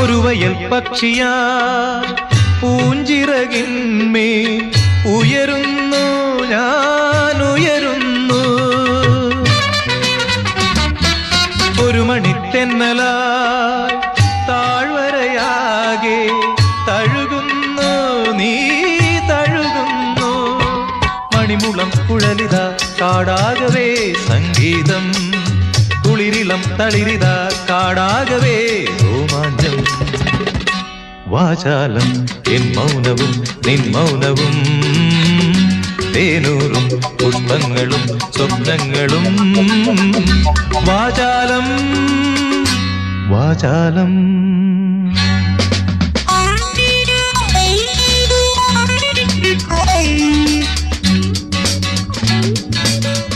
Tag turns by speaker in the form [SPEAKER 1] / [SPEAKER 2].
[SPEAKER 1] ഒരു വയൽ പക്ഷിയാ പൂഞ്ചിറകിന്മേ ഉയരുന്നു ഞാൻ ഉയരുന്നു. ഒരു മണിത്തെന്നലായി താഴ്വരയാകെ തഴുകുന്നു നീ തഴുകുന്നു. മണിമുളം കുഴലിത കാടാകവേ സംഗീതം. കുളിരിളം തളിരിത കാടാകവേ വാചാലം എൻ മൗനവും നിൻ മൗനവും തേനൂറും പുഷ്പങ്ങളും സ്വപ്നങ്ങളും വാചാലം വാചാലം Thank you.